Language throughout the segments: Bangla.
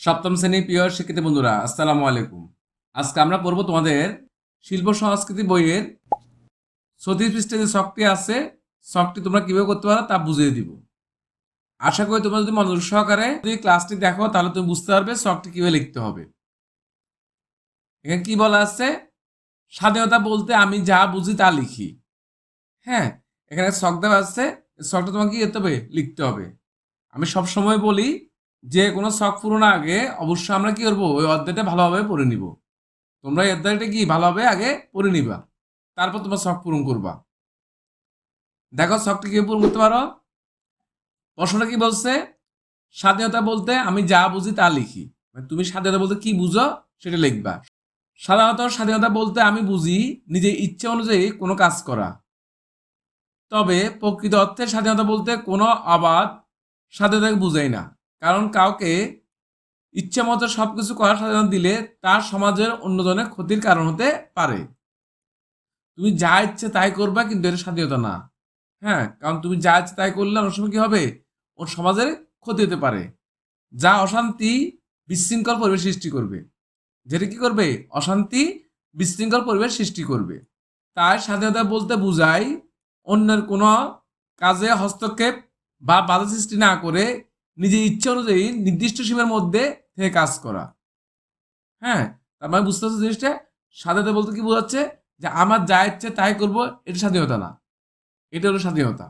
সপ্তম শ্রেণি প্রিয় শিক্ষিত বন্ধুরা, আসসালামু আলাইকুম। আজকে আমরা পড়ব তোমাদের শিল্প সংস্কৃতি বইয়ের সতীশ পৃষ্ঠে যে শখটি আছে শখটি তোমরা কীভাবে করতে পারো তা বুঝিয়ে দিব। আশা করি তোমরা যদি মনোযোগ সহকারে যদি ক্লাসটি দেখো, তাহলে তুমি বুঝতে পারবে শখটি কীভাবে লিখতে হবে। এখানে কি বলা আছে? স্বাধীনতা বলতে আমি যা বুঝি তা লিখি। হ্যাঁ এখানে শখ দেওয়া আছে শখটা তোমাকে কি করতে হবে? লিখতে হবে। আমি সব সময় বলি যে কোনো শখ পূরণ আগে অবশ্যই আমরা কি করব? ওই অধ্যায়টা ভালোভাবে পড়ে নিব। তোমরা এই অধ্যায়টা কি ভালোভাবে আগে পড়ে নিবা। তারপর তোমার শখ পূরণ করবা। দেখো, শখটা কি পূরণ করতে পারো? প্রশ্নটা কি বলছে? স্বাধীনতা বলতে আমি যা বুঝি তা লিখি। মানে তুমি স্বাধীনতা বলতে কি বুঝো সেটা লিখবা। সাধারণত স্বাধীনতা বলতে আমি বুঝি নিজের ইচ্ছে অনুযায়ী কোনো কাজ করা। তবে প্রকৃত অর্থে স্বাধীনতা বলতে কোনো আবাদ স্বাধীনতাকে বুঝাই না। কারণ কাউকে ইচ্ছে মতো সব কিছু করার স্বাধীনতা দিলে তার সমাজের অন্যজনের ক্ষতির কারণ হতে পারে। তুমি যা ইচ্ছে তাই করবা, কিন্তু এটা স্বাধীনতা না। হ্যাঁ কারণ তুমি যা ইচ্ছে তাই করলে অনেক সময় কি হবে? ওর সমাজের ক্ষতি হতে পারে। যা অশান্তি বিশৃঙ্খল পরিবেশ সৃষ্টি করবে। যেটা কি করবে? অশান্তি বিশৃঙ্খল পরিবেশ সৃষ্টি করবে। তাই স্বাধীনতা বলতে বুঝায় অন্যের কোনো কাজে হস্তক্ষেপ বা বাধা সৃষ্টি না করে নিজের ইচ্ছে অনুযায়ী নির্দিষ্ট সীমার মধ্যে থেকে কাজ করা। হ্যাঁ তার মানে বুঝতে পারছ জিনিসটা? স্বাধীনতা বলতে কি বোঝাচ্ছে? যে আমার যা ইচ্ছে তাই করব, এটা স্বাধীনতা না। এটা হলো স্বাধীনতা।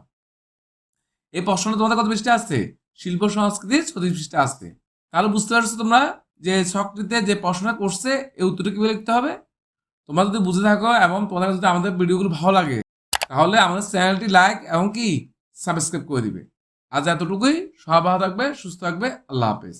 এই প্রশ্নটা তোমাদের কত পৃষ্ঠে আসছে? শিল্প সংস্কৃতির ছত্রিশ পৃষ্ঠে আসছে। তাহলে বুঝতে পারছ তোমরা যে সক্রিতে যে প্রশ্নটা করছে, এই উত্তরটা কীভাবে লিখতে হবে? তোমরা যদি বুঝে থাকো এবং তোমাদের যদি আমাদের ভিডিওগুলো ভালো লাগে, তাহলে আমাদের চ্যানেলটি লাইক এবং কি, সাবস্ক্রাইব করে দিবে। আজ এতটুকুই। সবাই থাকবে সুস্থ থাকবে। আল্লাহ হাফেজ।